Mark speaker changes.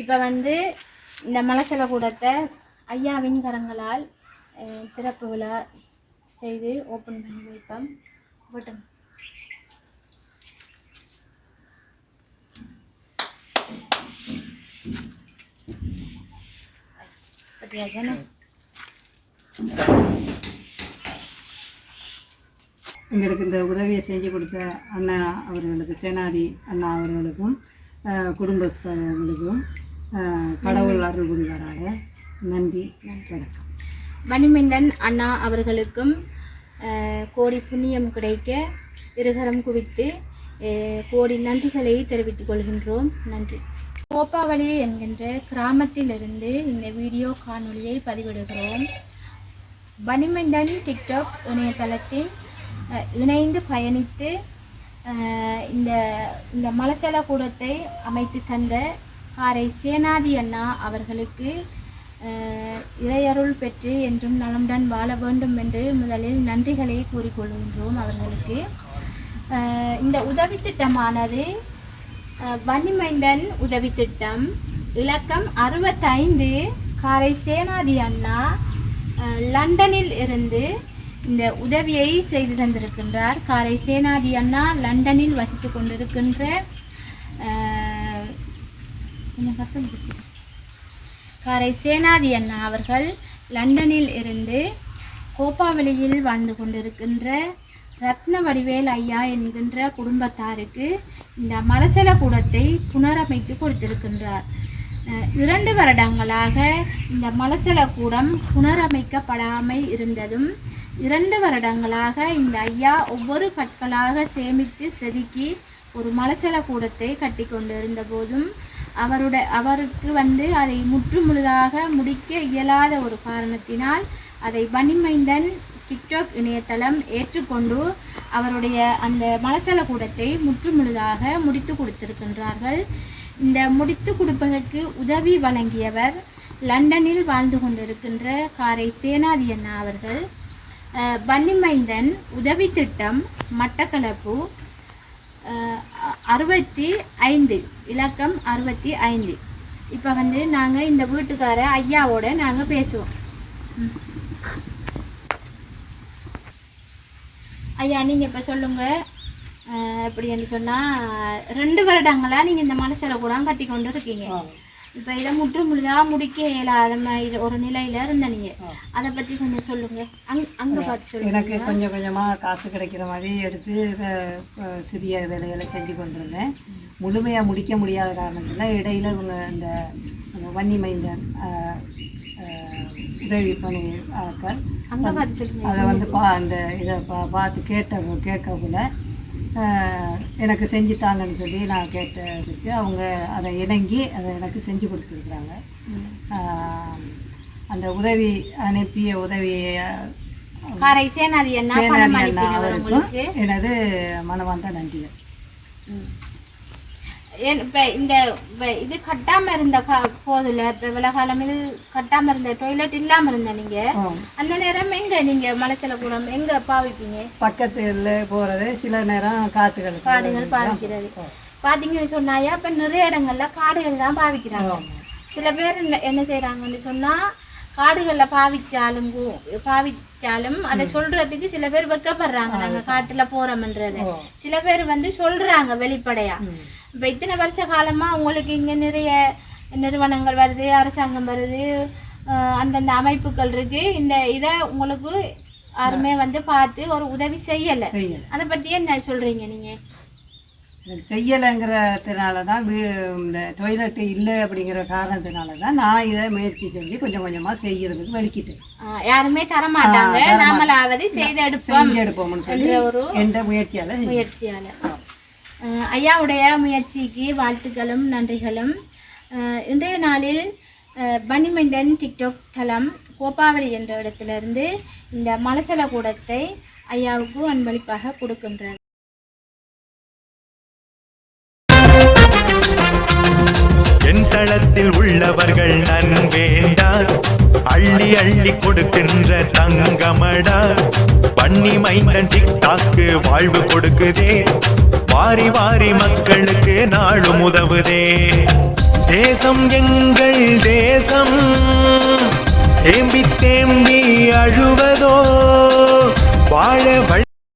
Speaker 1: இப்போ வந்து இந்த மலசல கூடத்தை ஐயாவின் கரங்களால் திறப்பு விழா செய்து ஓப்பன் பண்ணி வைப்போம். விட்டுங்க
Speaker 2: எங்களுக்கு இந்த உதவியை செஞ்சு கொடுத்த அண்ணா அவர்களுக்கு சேனாதி அண்ணா அவர்களுக்கும் அஹ், குடும்பஸ்தர்களுக்கும் கடவுள் அருள் புரிவாராக நன்றி. வணக்கம்.
Speaker 1: மணிமண்டன் அண்ணா அவர்களுக்கும் கோடி புண்ணியம் கிடைக்க இருகரம் குவித்து கோடி நன்றிகளை தெரிவித்துக் கொள்கின்றோம். நன்றி. கோப்பாவளி என்கின்ற கிராமத்திலிருந்து இந்த வீடியோ காணொளியை பதிவிடுகிறோம். பனிமண்டன் டிக்டாக் இணையதளத்தில் இணைந்து பயணித்து இந்த இந்த மலசல கூடத்தை அமைத்து தந்த காரை சேனாதி அண்ணா அவர்களுக்கு இறையருள் பெற்று என்றும் நலமுடன் வாழ வேண்டும் என்று முதலில் நன்றிகளை கூறிக்கொள்கின்றோம் அவர்களுக்கு. இந்த உதவி திட்டமானது வன்னிமைந்தன் உதவி திட்டம். இலக்கம் அறுபத்தைந்து காரை சேனாதி அண்ணா லண்டனில் இருந்து இந்த உதவியை செய்து தந்திருக்கின்றார். காரை சேனாதி அண்ணா லண்டனில் வசித்து கொண்டிருக்கின்ற கொஞ்சம் சத்தம் காரை சேனாதி அண்ணா அவர்கள் லண்டனில் இருந்து கோப்பாவளியில் வாழ்ந்து கொண்டிருக்கின்ற ரத்ன வடிவேல் ஐயா என்கின்ற குடும்பத்தாருக்கு இந்த மலசல கூடத்தை புனரமைத்து கொடுத்திருக்கின்றார். இரண்டு வருடங்களாக இந்த மலசல கூடம் புனரமைக்கப்படாமல் இருந்ததும் இரண்டு வருடங்களாக இந்த ஐயா ஒவ்வொரு கற்களாக சேமித்து செதுக்கி ஒரு மலசல கூடத்தை கட்டி கொண்டிருந்த போதும் அவருடைய அவருக்கு வந்து அதை முற்றுமுழுதாக முடிக்க இயலாத ஒரு காரணத்தினால் அதை பனிமைந்தன் டிக்டாக் இணையதளம் ஏற்றுக்கொண்டு அவருடைய அந்த மலசல கூடத்தை முற்றுமுழுதாக முடித்து கொடுத்திருக்கின்றார்கள். இந்த முடித்து கொடுப்பதற்கு உதவி வழங்கியவர் லண்டனில் வாழ்ந்து கொண்டிருக்கின்ற காரை சேனாதி அண்ணா அவர்கள். பன்னிமைந்தன் உதவி திட்டம் மட்டக்களப்பு அறுபத்தி ஐந்து இலக்கம் அறுபத்தி ஐந்து. இப்போ வந்து நாங்கள் இந்த வீட்டுக்கார ஐயாவோட நாங்கள் பேசுவோம். ஐயா நீங்கள் இப்போ சொல்லுங்கள் எப்படின்னு சொன்னால் ரெண்டு வருடங்களாக நீங்கள் இந்த மனசில் கூட கட்டி கொண்டு இருக்கீங்க இப்போ இதை முற்று முழுதாக முடிக்க இயலாத மாதிரி ஒரு நிலையில் இருந்த நீங்கள் அதை பற்றி கொஞ்சம் சொல்லுங்கள் அங் அங்கே பார்த்து சொல்லுங்க.
Speaker 2: எனக்கு கொஞ்சம் கொஞ்சமாக காசு கிடைக்கிற மாதிரி எடுத்து சிறிய வேலைகளை செஞ்சு கொண்டிருந்தேன். முழுமையாக முடிக்க முடியாத காரணத்தில் இடையில இவங்க இந்த வன்னி மைந்தன் உதவி பணி ஆட்கள்
Speaker 1: அங்கே பார்த்து சொல்லுங்க.
Speaker 2: அதை வந்து பா அந்த இதை பா பார்த்து கேட்ட கேட்கக்குள்ள எனக்கு செஞ்சு தாங்கன்னு சொல்லி நான் கேட்டதுக்கு அவங்க அதை இணங்கி அதை எனக்கு செஞ்சு கொடுத்துருக்குறாங்க. அந்த உதவி அனுப்பிய உதவியை
Speaker 1: சேனாதி
Speaker 2: அண்ணா அவருக்கும் எனது மனமார்ந்த நன்றிகள்.
Speaker 1: இப்ப இந்த இது கட்டாம இருந்த கா- போதுல இப்ப இவ்வளவு காலம் இது கட்டாம இருந்த டொய்லெட் இல்லாம இருந்த நீங்க
Speaker 2: ஆம்.
Speaker 1: அந்த நேரம் எங்க நீங்க மலைச்சல கூடம் எங்க பாவிப்பீங்க?
Speaker 2: பக்கத்தில் போகிறது சில நேரம் காத்துகளுக்கு
Speaker 1: காடுகள் பாவிக்கிறது. பாத்தீங்கன்னு சொன்னாயா இப்ப நிறைய இடங்கள்ல காடுகள் தான் பாவிக்கிறாங்க. சில பேர் என்ன- என்ன செய்யறாங்கன்னு சொன்னா காடுகள்ல பாவிச்சாலும் பாவிச்சாலும் அதை சொல்றதுக்கு சில பேர் வெக்கப்படுறாங்க. நாங்க காட்டுல போறோம்ன்றது. சில பேர் வந்து சொல்றாங்க வெளிப்படையா. இப்ப இத்தனை வருஷ காலமா உங்களுக்கு இங்க நிறைய நிறுவனங்கள் வருது அரசாங்கம் வருது அந்தந்த அமைப்புகள் இருக்கு. இந்த இதை உங்களுக்கு யாருமே வந்து பார்த்து ஒரு உதவி செய்யல. அதை பத்தி என்ன சொல்றீங்க நீங்க?
Speaker 2: இது செய்யலைங்கிறதுனால தான் இந்த டொய்லெட்டு இல்லை அப்படிங்கிற காரணத்தினால தான் நான் இதை முயற்சி செஞ்சு கொஞ்சம் கொஞ்சமாக செய்கிறதுக்கு வெளிக்கிட்டேன்
Speaker 1: அஹ் யாருமே தர மாட்டாங்க
Speaker 2: தர மாட்டாங்க.
Speaker 1: நாமளாவது செய்து எடுப்போம்
Speaker 2: செஞ்சு எடுப்போம்னு சொல்லி எந்த முயற்சியால்.
Speaker 1: முயற்சியால. ஐயாவுடைய முயற்சிக்கு வாழ்த்துக்களும் நன்றிகளும். இன்றைய நாளில் அஹ் பனிமைந்தன் டிக்டாக் தளம் கோப்பாவளி என்ற இடத்திலிருந்து இந்த மலசல கூடத்தை ஐயாவுக்கு அன்பளிப்பாக கொடுக்கின்றது.
Speaker 3: என் தளத்தில் உள்ளவர்கள் நன்வேண்டார் அள்ளி அள்ளி கொடுக்கின்ற தங்கமடா. பன்னி மைந்தன் டிக்டாக்கு வாழ்வு கொடுக்குதே. வாரி வாரி மக்களுக்கு நாளும் உதவுதே. தேசம் எங்கள் தேசம். தேம்பி தேம்பி அழுவதோ வாழ